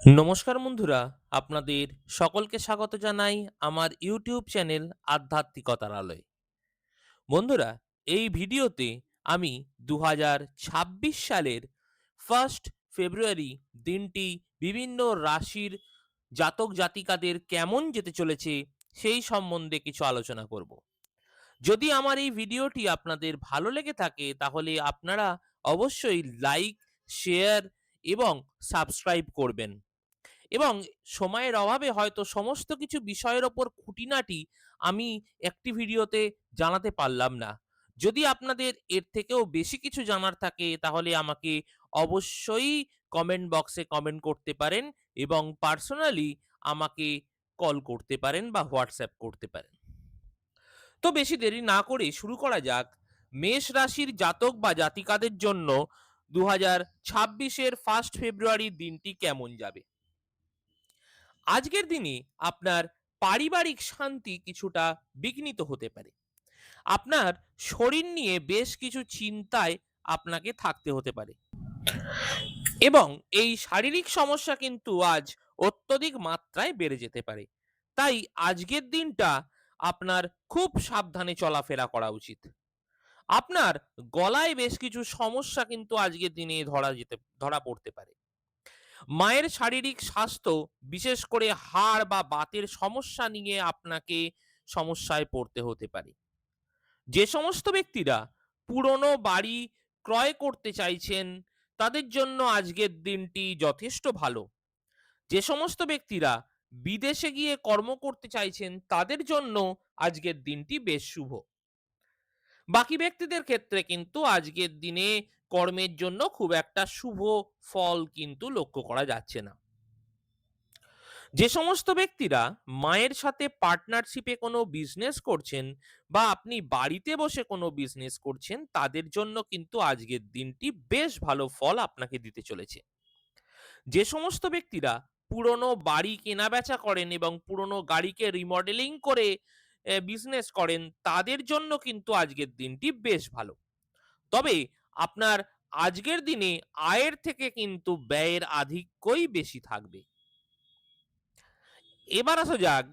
নমস্কার বন্ধুরা, আপনাদের সকলকে স্বাগত জানাই আমার ইউটিউব চ্যানেল আধ্যাত্মিকতার আলোয়। বন্ধুরা, এই ভিডিওতে আমি দু হাজার ছাব্বিশ সালের ফার্স্ট ফেব্রুয়ারি দিনটি বিভিন্ন রাশির জাতক জাতিকাদের কেমন যেতে চলেছে সেই সম্বন্ধে কিছু আলোচনা করব। যদি আমার এই ভিডিওটি আপনাদের ভালো লেগে থাকে, তাহলে আপনারা অবশ্যই লাইক, শেয়ার এবং সাবস্ক্রাইব করবেন। এবং সময়ের অভাবে হয়তো সমস্ত কিছু বিষয়ের ওপর খুঁটিনাটি আমি একটি ভিডিওতে জানাতে পারলাম না। যদি আপনাদের এর থেকেও বেশি কিছু জানার থাকে, তাহলে আমাকে অবশ্যই কমেন্ট বক্সে কমেন্ট করতে পারেন এবং পার্সোনালি আমাকে কল করতে পারেন বা হোয়াটসঅ্যাপ করতে পারেন। তো বেশি দেরি না করে শুরু করা যাক। মেষ রাশির জাতক বা জাতিকাদের জন্য দু হাজার ছাব্বিশের ফার্স্ট ফেব্রুয়ারি দিনটি কেমন যাবে? আজকের দিনে আপনার পারিবারিক শান্তি কিছুটা বিঘ্নিত হতে পারে। আপনার শরীর নিয়ে বেশ কিছু চিন্তায় আপনাকে থাকতে হতে পারে। এবং এই শারীরিক সমস্যা কিন্তু আজ অত্যধিক মাত্রায় বেড়ে যেতে পারে। তাই আজকের দিনটা আপনার খুব সাবধানে চলাফেরা করা উচিত। আপনার গলায় বেশ কিছু সমস্যা কিন্তু আজকের দিনে ধরা যেতে, ধরা পড়তে পারে। মায়ের শারীরিক স্বাস্থ্য, বিশেষ করে হাড় বা বাতের সমস্যা নিয়ে আপনাকে সমস্যায় পড়তে হতে পারে। যে সমস্ত ব্যক্তিরা পুরনো বাড়ি ক্রয় করতে চাইছেন, তাদের জন্য আজকের দিনটি যথেষ্ট ভালো। যে সমস্ত ব্যক্তিরা বিদেশে গিয়ে কর্ম করতে চাইছেন, তাদের জন্য আজকের দিনটি বেশ শুভ। বাকি ব্যক্তিদের ক্ষেত্রে কিন্তু আজকের দিনে কর্মের জন্য খুব একটা শুভ ফল কিন্তু লক্ষ্য করা যাচ্ছে না। যে সমস্ত ব্যক্তিরা মায়ের সাথে পার্টনারশিপে কোনো বিজনেস করছেন বা আপনি বাড়িতে বসে কোনো বিজনেস করছেন, তাদের জন্য কিন্তু আজকের দিনটি বেশ ভালো ফল আপনাকে দিতে চলেছে। যে সমস্ত ব্যক্তিরা পুরনো বাড়ি কেনাবেচা করেন এবং পুরনো গাড়িকে রিমডেলিং করে বিজনেস করেন, তাদের জন্য কিন্তু আজকের দিনটি বেশ ভালো। তবে আপনার আজকের দিনে আয়ের থেকে কিন্তু ব্যয়ের আধিক্যই বেশি থাকবে। এবার আসা যাক,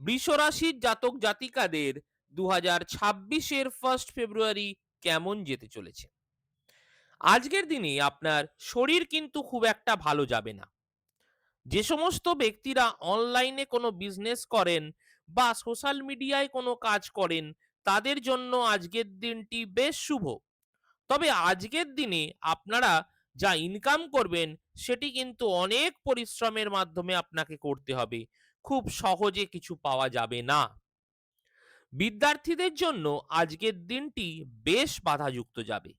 বৃষরাশির জাতক জাতিকাদের দু হাজার ছাব্বিশের ফার্স্ট ফেব্রুয়ারি কেমন যেতে চলেছে? আজকের দিনে আপনার শরীর কিন্তু খুব একটা ভালো যাবে না। যে সমস্ত ব্যক্তিরা অনলাইনে কোনো বিজনেস করেন বা সোশ্যাল মিডিয়ায় কোনো কাজ করেন, তাদের জন্য আজকের দিনটি বেশ শুভ। তবে আজকের দিনে আপনারা যা ইনকাম করবেন, সেটি কিন্তু অনেক পরিশ্রমের মাধ্যমে আপনাকে করতে হবে। খুব সহজে কিছু পাওয়া যাবে না। বিদ্যার্থীদের জন্য আজকের দিনটি বেশ বাধাযুক্ত যাবে।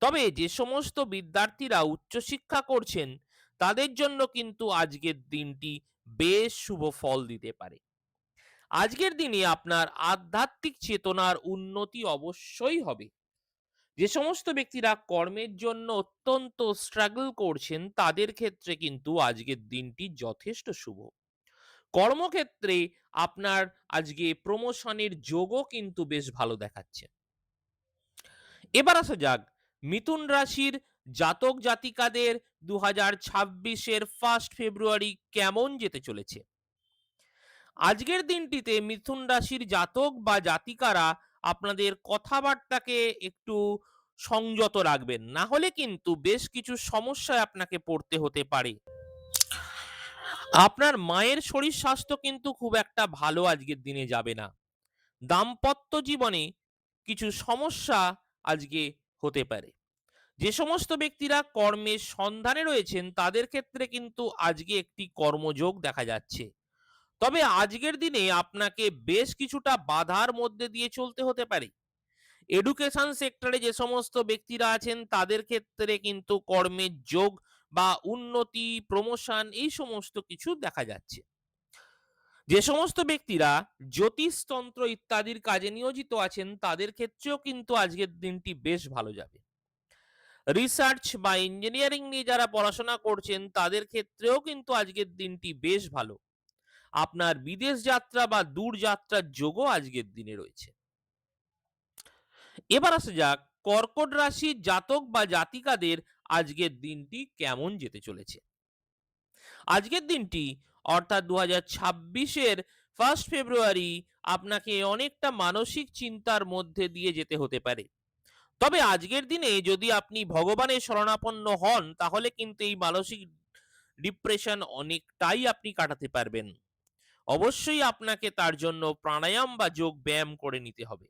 তবে যে সমস্ত বিদ্যার্থীরা উচ্চশিক্ষা করছেন, তাদের জন্য কিন্তু আজকের দিনটি বেশ শুভ ফল দিতে পারে। আজকের দিনে আপনার আধ্যাত্মিক চেতনার উন্নতি অবশ্যই হবে। যে সমস্ত ব্যক্তিরা কর্মের জন্য অত্যন্ত স্ট্রাগল করছেন, তাদের ক্ষেত্রে কিন্তু আজকের দিনটি যথেষ্ট শুভ। কর্মক্ষেত্রে আপনার আজকে প্রমোশনের যোগও কিন্তু বেশ ভালো দেখাচ্ছে। এবার আসা যাক, মিথুন রাশির জাতক জাতিকাদের দু হাজার ছাব্বিশের ফার্স্ট ফেব্রুয়ারি কেমন যেতে চলেছে? আজকের দিনটিতে মিথুন রাশির জাতক বা জাতিকারা আপনাদের কথাবার্তাকে একটু সংযত রাখবেন। না হলে কিন্তু বেশ কিছু সমস্যায় আপনাকে পড়তে হতে পারে। আপনার মায়ের শরীর স্বাস্থ্য কিন্তু খুব একটা ভালো আজকের দিনে যাবে না। দাম্পত্য জীবনে কিছু সমস্যা আজকে হতে পারে। যে সমস্ত ব্যক্তিরা কর্মের সন্ধানে রয়েছেন, তাদের ক্ষেত্রে কিন্তু আজকে একটি কর্মযোগ দেখা যাচ্ছে। তবে আজকের দিনে আপনাকে বেশ কিছুটা বাধার মধ্যে দিয়ে চলতে হতে পারে। এডুকেশন সেক্টরে যে সমস্ত ব্যক্তিরা আছেন, তাদের ক্ষেত্রে কিন্তু কর্মের যোগ বা উন্নতি প্রমোশন এই সমস্ত কিছু দেখা যাচ্ছে। যে সমস্ত ব্যক্তিরা জ্যোতিষতন্ত্র ইত্যাদির কাজে নিয়োজিত আছেন, তাদের ক্ষেত্রেও কিন্তু আজকের দিনটি বেশ ভালো যাবে। রিসার্চ বা ইঞ্জিনিয়ারিং নিয়ে যারা পড়াশোনা করছেন, তাদের ক্ষেত্রেও কিন্তু আজকের দিনটি বেশ ভালো। আপনার বিদেশ যাত্রা বা দূর যাত্রার যোগও আজকের দিনে রয়েছে এবার আসা যাক, কর্কট রাশির জাতক বা জাতিকাদের আজকের দিনটি কেমন যেতে চলেছে আজকের দিনটি, অর্থাৎ ২০২৬ এর 1st ফেব্রুয়ারি আপনাকে অনেকটা মানসিক চিন্তার মধ্যে দিয়ে যেতে হতে পারে। তবে আজকের দিনে যদি আপনি ভগবানের শরণাপন্ন হন, তাহলে কিন্তু এই মানসিক ডিপ্রেশন অনেকটাই আপনি কাটাতে পারবেন। অবশ্যই আপনাকে তার জন্য প্রাণায়াম বা যোগ ব্যায়াম করে নিতে হবে।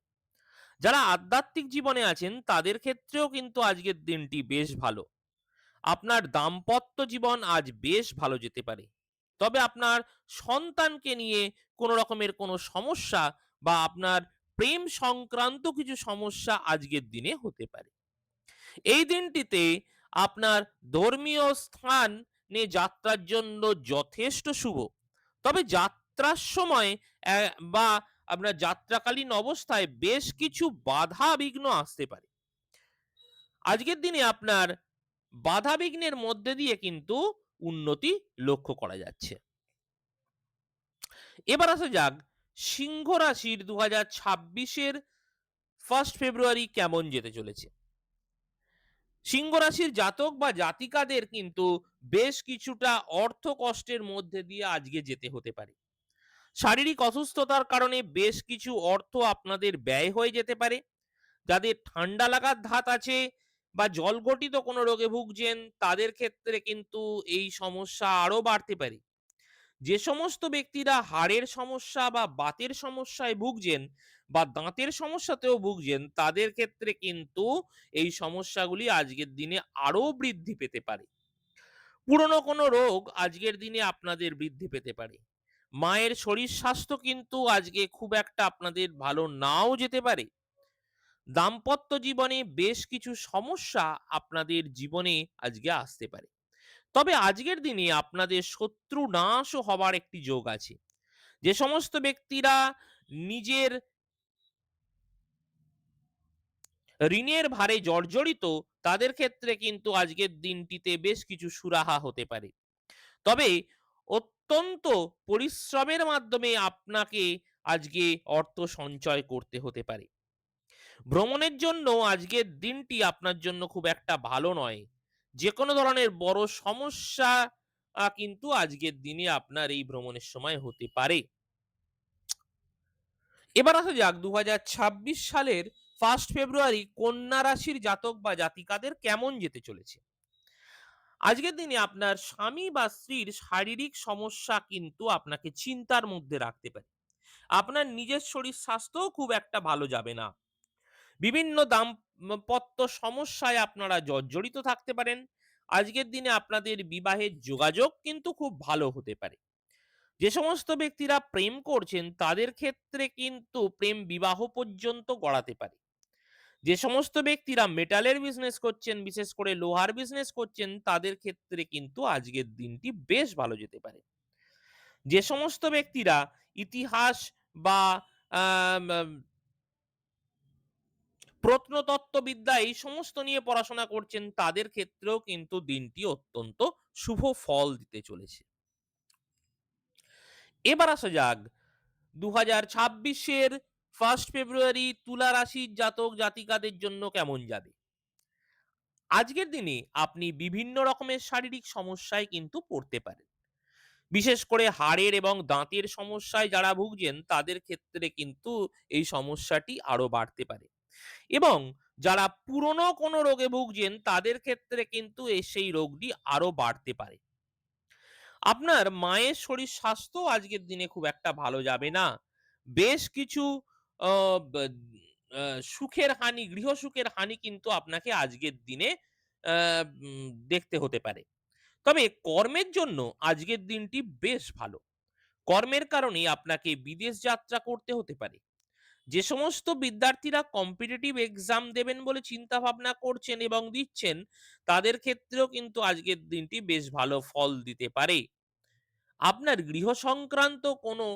যারা আধ্যাত্মিক জীবনে আছেন, তাদের ক্ষেত্রেও কিন্তু আজকের দিনটি বেশ ভালো। আপনার দাম্পত্য জীবন আজ বেশ ভালো যেতে পারে। তবে আপনার সন্তানকে নিয়ে কোনো রকমের কোনো সমস্যা বা আপনার প্রেম সংক্রান্ত কিছু সমস্যা আজকের দিনে হতে পারে। এই দিনটিতে আপনার ধর্মীয় স্থানে যাত্রার জন্য যথেষ্ট শুভ। তবে যাত্রার সময় বা আপনার যাত্রাকালীন অবস্থায় বেশ কিছু বাধা বিঘ্ন আসতে পারে। আজকের দিনে আপনার বাধা বিঘ্নের মধ্যে দিয়ে কিন্তু উন্নতি লক্ষ্য করা যাচ্ছে। এবার আসা যাক, সিংহ রাশির দু হাজার ছাব্বিশের ফার্স্ট ফেব্রুয়ারি কেমন যেতে চলেছে। সিংহ রাশির জাতক বা জাতিকাদের কিন্তু বেশ কিছুটা অর্থ কষ্টের মধ্যে দিয়ে আজকে যেতে হতে পারে। শারীরিক অসুস্থতার কারণে বেশ কিছু অর্থ আপনাদের ব্যয় হয়ে যেতে পারে। যাদের ঠান্ডা লাগার ধাত আছে বা জলঘটিত কোনো রোগে ভুগছেন, তাদের ক্ষেত্রে কিন্তু এই সমস্যা আরও বাড়তে পারে। যে সমস্ত ব্যক্তিরা হাড়ের সমস্যা বা বাতের সমস্যায় ভুগছেন বা দাঁতের সমস্যাতেও ভুগছেন, তাদের ক্ষেত্রে কিন্তু এই সমস্যাগুলি আজকের দিনে আরও বৃদ্ধি পেতে পারে। পুরনো কোনো রোগ আজকের দিনে আপনাদের বৃদ্ধি পেতে পারে। মায়ের শরীর স্বাস্থ্য কিন্তু আজকে খুব একটা আপনাদের ভালো নাও যেতে পারে। দাম্পত্য জীবনে বেশ কিছু সমস্যা আপনাদের জীবনে আজকে আসতে পারে। তবে আজকের দিনে আপনাদের শত্রু নাশও হবার একটি যোগ আছে। যে সমস্ত ব্যক্তিরা নিজের ঋণের ভারে জর্জরিত, তাদের ক্ষেত্রে কিন্তু আজকের দিনটিতে বেশ কিছু সুরাহা হতে পারে। তবে অত্যন্ত পরিশ্রমের মাধ্যমে আপনাকে আজকে অর্থ সঞ্চয় করতে হতে পারে। ভ্রমণের জন্য আজকের দিনটি আপনার জন্য খুব একটা ভালো নয়। যে কোনো ধরনের বড় সমস্যা কিন্তু আজকের দিনে আপনার এই ভ্রমণের সময় হতে পারে। এবার আসা যাক ২০২৬ সালের ফার্স্ট ফেব্রুয়ারি কন্যা রাশির জাতক বা জাতিকাদের কেমন যেতে চলেছে। আজকের দিনে আপনার স্বামী বা স্ত্রীর শারীরিক সমস্যা কিন্তু আপনাকে চিন্তার মধ্যে রাখতে পারে। আপনার নিজের শরীর স্বাস্থ্যও খুব একটা ভালো যাবে না। বিভিন্ন দাম্পত্য সমস্যায় আপনারা জর্জরিত থাকতে পারেন। আজকের দিনে আপনাদের বিবাহের যোগাযোগ কিন্তু খুব ভালো হতে পারে। যে সমস্ত ব্যক্তিরা প্রেম করছেন, তাদের ক্ষেত্রে কিন্তু প্রেম বিবাহ পর্যন্ত গড়াতে পারে। যে সমস্ত ব্যক্তিরা মেটালের বিজনেস করছেন, বিশেষ করে লোহার বিজনেস করছেন তাদের ক্ষেত্রে কিন্তু আজকের দিনটি বেশ ভালো যেতে পারে। যে সমস্ত ব্যক্তিরা ইতিহাস বা প্রত্নতত্ত্ববিদ্যা এই সমস্ত নিয়ে পড়াশোনা করছেন তাদের ক্ষেত্রেও কিন্তু দিনটি অত্যন্ত শুভ ফল দিতে চলেছে। এবার আসা যাক ২০২৬ এর 1st ফেব্রুয়ারি তুলা রাশির জাতক জাতিকাদের জন্য কেমন যাবে? আজকের দিনে আপনি বিভিন্ন রকমের শারীরিক সমস্যায় কিন্তু পড়তে পারেন। বিশেষ করে হাড়ের এবং দাঁতের সমস্যায় যারা ভুগছেন, তাদের ক্ষেত্রে কিন্তু এই সমস্যাটি আরও বাড়তে পারে। এবং যারা পুরনো কোনো রোগে ভুগছেন, তাদের ক্ষেত্রে কিন্তু সেই রোগটি আরও বাড়তে পারে। আপনার মায়ের শরীর স্বাস্থ্যও আজকের দিনে খুব একটা ভালো যাবে না। বেশ কিছু সুখের হানি, গৃহসুখের হানি কিন্তু আপনাকে আজকের দিনে দেখতে হতে পারে। তবে কর্মের জন্য আজকের দিনটি বেশ ভালো। কর্মের কারণে আপনাকে বিদেশ যাত্রা করতে হতে পারে। যে সমস্ত বিদ্যার্থীরা কম্পিটিটিভ এক্সাম দেবেন বলে চিন্তা ভাবনা করছেন এবং দিচ্ছেন তাদের ক্ষেত্রেও কিন্তু আজকের দিনটি বেশ ভালো ফল দিতে পারে। আপনার গৃহ সংক্রান্ত কোনো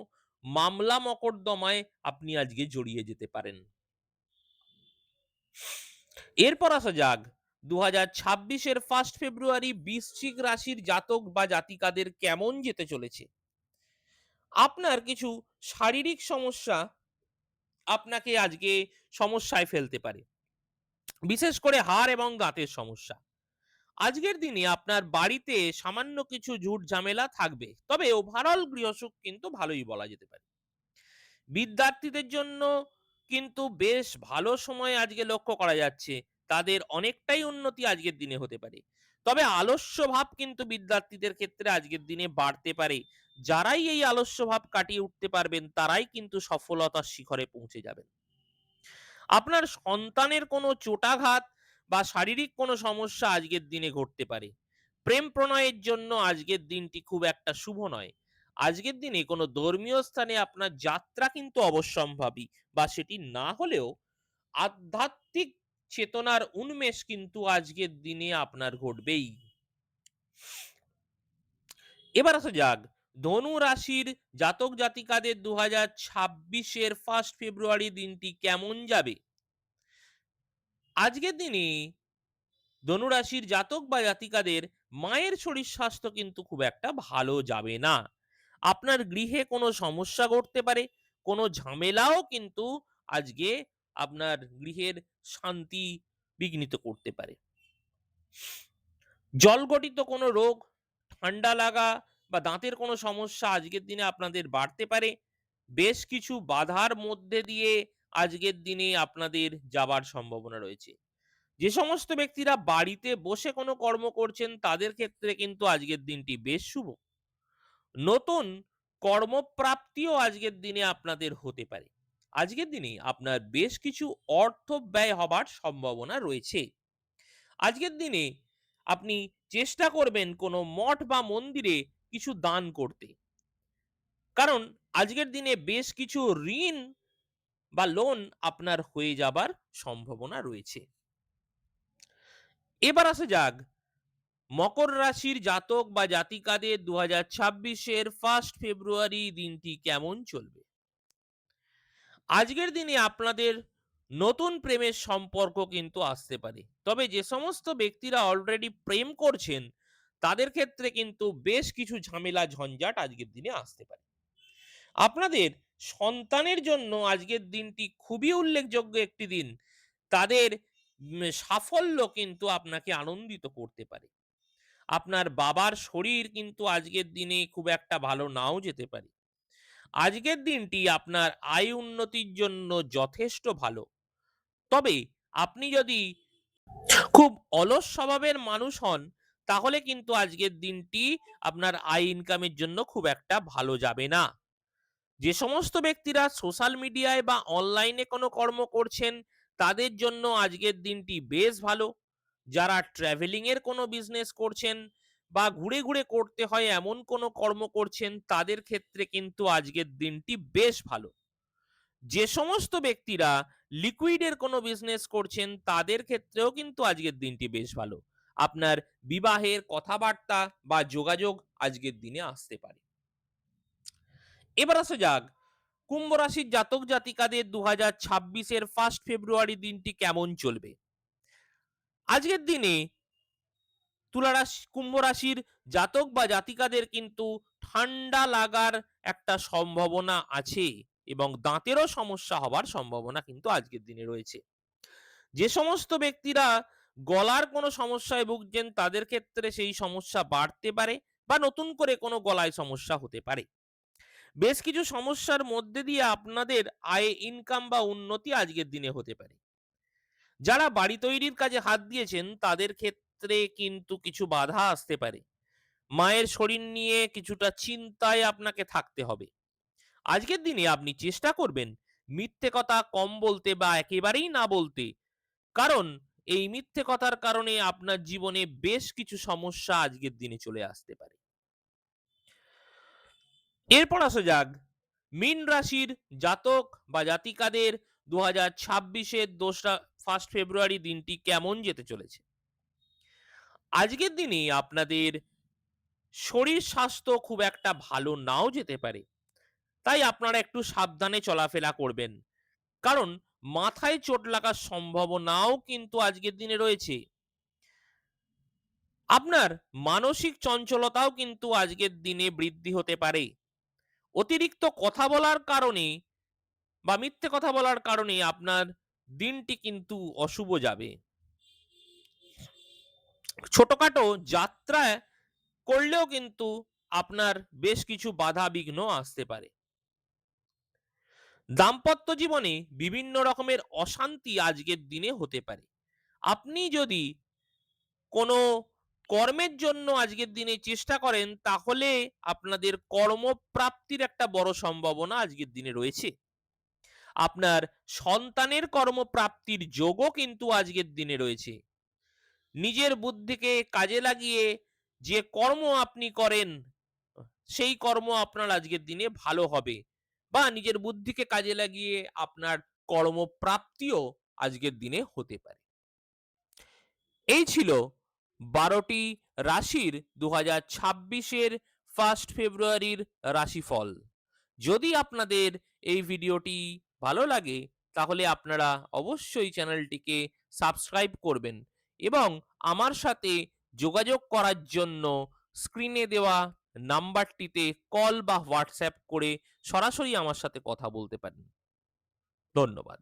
মামলা মকদ্দমায় আপনি আজকে জড়িয়ে যেতে পারেন। এরপর আসা যাক ২০২৬ এর 1st ফেব্রুয়ারি বৃশ্চিক রাশির জাতক বা জাতিকাদের কেমন যেতে চলেছে। আপনার কিছু শারীরিক সমস্যা আপনাকে আজকে সমস্যায় ফেলতে পারে। বিশেষ করে হাড় এবং দাঁতের সমস্যা। আজকের দিনে আপনার বাড়িতে সামান্য কিছু ঝুট ঝামেলা থাকবে। তবে ওভারঅল গৃহসুখ কিন্তু ভালোই বলা যেতে পারে। বিদ্যার্থীদের জন্য কিন্তু বেশ ভালো সময় আজকে লক্ষ্য করা যাচ্ছে। তাদের অনেকটাই উন্নতি আজকের দিনে হতে পারে। তবে আলস্য ভাব কিন্তু বিদ্যার্থীদের ক্ষেত্রে আজকের দিনে বাড়তে পারে। যারাই এই আলস্য ভাব কাটিয়ে উঠতে পারবেন, তারাই কিন্তু সফলতার শিখরে পৌঁছে যাবেন। আপনার সন্তানের কোনো চোটাঘাত বা শারীরিক কোনো সমস্যা আজকের দিনে ঘটতে পারে। প্রেম প্রণয়ের জন্য আজকের দিনটি খুব একটা শুভ নয়। আজকের দিনে কোনো ধর্মীয় স্থানে আপনার যাত্রা কিন্তু অবশ্যম্ভাবী বা সেটি না হলেও আধ্যাত্মিক চেতনার উন্মেষ কিন্তু আজকের দিনে আপনার ঘটবেই। এবার আসা যাক, ধনু রাশির জাতক জাতিকাদের দু হাজার ছাব্বিশের ফার্স্ট ফেব্রুয়ারি দিনটি কেমন যাবে? আজকের দিনে ধনুরাশির জাতক বা জাতিকাদের মায়ের শরীর স্বাস্থ্য কিন্তু খুব একটা ভালো যাবে না। আপনার গৃহে কোনো সমস্যা ঘটতে পারে, কোনো ঝামেলাও কিন্তু আজকে আপনার গৃহের শান্তি বিঘ্নিত করতে পারে। জলগঠিত কোনো রোগ, ঠান্ডা লাগা বা দাঁতের কোনো সমস্যা আজকের দিনে আপনাদের বাড়তে পারে। বেশ কিছু বাধার মধ্যে দিয়ে আজকের দিনে আপনাদের যাবার সম্ভাবনা রয়েছে। যে সমস্ত ব্যক্তিরা বাড়িতে বসে কোনো কর্ম করছেন, তাদের ক্ষেত্রে কিন্তু আজকের দিনটি বেশ শুভ। নতুন কর্মপ্রাপ্তিও আজকের দিনে আপনাদের হতে পারে। আজকের দিনে আপনার বেশ কিছু অর্থ ব্যয় হবার সম্ভাবনা রয়েছে। আজকের দিনে আপনি চেষ্টা করবেন কোনো মঠ বা মন্দিরে কিছু দান করতে। কারণ আজকের দিনে বেশ কিছু ঋণ বা লোন আপনার হয়ে যাবার সম্ভাবনা রয়েছে। এবার আসা যাক, মকর রাশির জাতক বা জাতিকাদের দু হাজার ছাব্বিশের ফার্স্ট ফেব্রুয়ারি দিনটি কেমন চলবে? আজকের দিনে আপনাদের নতুন প্রেমের সম্পর্ক কিন্তু আসতে পারে। তবে যে সমস্ত ব্যক্তিরা অলরেডি প্রেম করছেন, তাদের ক্ষেত্রে কিন্তু বেশ কিছু ঝামেলা, ঝঞ্ঝাট আজকের দিনে আসতে পারে। আপনাদের সন্তানের জন্য আজকের দিনটি খুবই উল্লেখযোগ্য একটি দিন। তাদের সাফল্য কিন্তু আপনাকে আনন্দিত করতে পারে। আপনার বাবার শরীর কিন্তু আজকের দিনে খুব একটা ভালো নাও যেতে পারে। আজকের দিনটি আপনার আয় উন্নতির জন্য যথেষ্ট ভালো। তবে আপনি যদি খুব অলস স্বভাবের মানুষ হন, তাহলে কিন্তু আজকের দিনটি আপনার আয় ইনকামের জন্য খুব একটা ভালো যাবে না। যে সমস্ত ব্যক্তিরা সোশ্যাল মিডিয়ায় বা অনলাইনে কোনো কর্ম করছেন, তাদের জন্য আজকের দিনটি বেশ ভালো। যারা ট্রাভেলিং এর কোনো বিজনেস করছেন বা ঘুরে ঘুরে করতে হয় এমন কোনো কর্ম করছেন, তাদের ক্ষেত্রে কিন্তু আজকের দিনটি বেশ ভালো। যে সমস্ত ব্যক্তিরা লিকুইডের কোনো বিজনেস করছেন, তাদের ক্ষেত্রেও কিন্তু আজকের দিনটি বেশ ভালো। আপনার বিবাহের কথাবার্তা বা যোগাযোগ আজকের দিনে আসতে পারে। এবার আসা যাক, কুম্ভ রাশির জাতক জাতিকাদের দু হাজার ছাব্বিশের ফার্স্ট ফেব্রুয়ারি দিনটি কেমন চলবে? আজকের দিনে তুলা রাশি, কুম্ভ রাশির জাতক বা জাতিকাদের কিন্তু ঠান্ডা লাগার একটা সম্ভাবনা আছে এবং দাঁতেরও সমস্যা হবার সম্ভাবনা কিন্তু আজকের দিনে রয়েছে। যে সমস্ত ব্যক্তিরা গলার কোনো সমস্যায় ভুগছেন, তাদের ক্ষেত্রে সেই সমস্যা বাড়তে পারে বা নতুন করে কোনো গলায় সমস্যা হতে পারে। বেশ কিছু সমস্যার মধ্যে দিয়ে আপনাদের আয় ইনকাম বা উন্নতি আজকের দিনে হতে পারে। যারা বাড়ি তৈরির কাজে হাত দিয়েছেন, তাদের ক্ষেত্রে কিন্তু কিছু বাধা আসতে পারে। মায়ের শরীর নিয়ে কিছুটা চিন্তায় আপনাকে থাকতে হবে। আজকের দিনে আপনি চেষ্টা করবেন মিথ্যে কথা কম বলতে বা একেবারেই না বলতে। কারণ, এই মিথ্যে কথার কারণে আপনার জীবনে বেশ কিছু সমস্যা আজকের দিনে চলে আসতে পারে। এরপর আসা যাক, মীন রাশির জাতক বা জাতিকাদের দু হাজার ছাব্বিশের দোসরা ফার্স্ট ফেব্রুয়ারি দিনটি কেমন যেতে চলেছে? আজকের দিনে আপনাদের শরীর স্বাস্থ্য খুব একটা ভালো নাও যেতে পারে, তাই আপনারা একটু সাবধানে চলাফেরা করবেন। কারণ মাথায় চোট লাগার সম্ভাবনাও কিন্তু আজকের দিনে রয়েছে। আপনার মানসিক চঞ্চলতাও কিন্তু আজকের দিনে বৃদ্ধি হতে পারে। অতিরিক্ত কথা বলার কারণে বা মিথ্যে কথা বলার কারণে আপনার দিনটি কিন্তু অশুভ যাবে। ছোটখাটো যাত্রায় করলেও কিন্তু আপনার বেশ কিছু বাধা বিঘ্ন আসতে পারে। দাম্পত্য জীবনে বিভিন্ন রকমের অশান্তি আজকের দিনে হতে পারে। আপনি যদি কোনো কর্মের জন্য আজকের দিনে চেষ্টা করেন, তাহলে আপনাদের কর্মপ্রাপ্তির একটা বড় সম্ভাবনা আজকের দিনে রয়েছে। আপনার সন্তানের কর্মপ্রাপ্তির যোগও কিন্তু আজকের দিনে রয়েছে। নিজের বুদ্ধিকে কাজে লাগিয়ে যে কর্ম আপনি করেন, সেই কর্ম আপনার আজকের দিনে ভালো হবে বা নিজের বুদ্ধিকে কাজে লাগিয়ে আপনার কর্মপ্রাপ্তিও আজকের দিনে হতে পারে। এই ছিল বারোটি রাশির দু হাজার ছাব্বিশের ফার্স্ট ফেব্রুয়ারির রাশিফল। যদি আপনাদের এই ভিডিওটি ভালো লাগে, তাহলে আপনারা অবশ্যই চ্যানেলটিকে সাবস্ক্রাইব করবেন এবং আমার সাথে যোগাযোগ করার জন্য স্ক্রিনে দেওয়া নাম্বারটিতে কল বা হোয়াটসঅ্যাপ করে সরাসরি আমার সাথে কথা বলতে পারেন। ধন্যবাদ।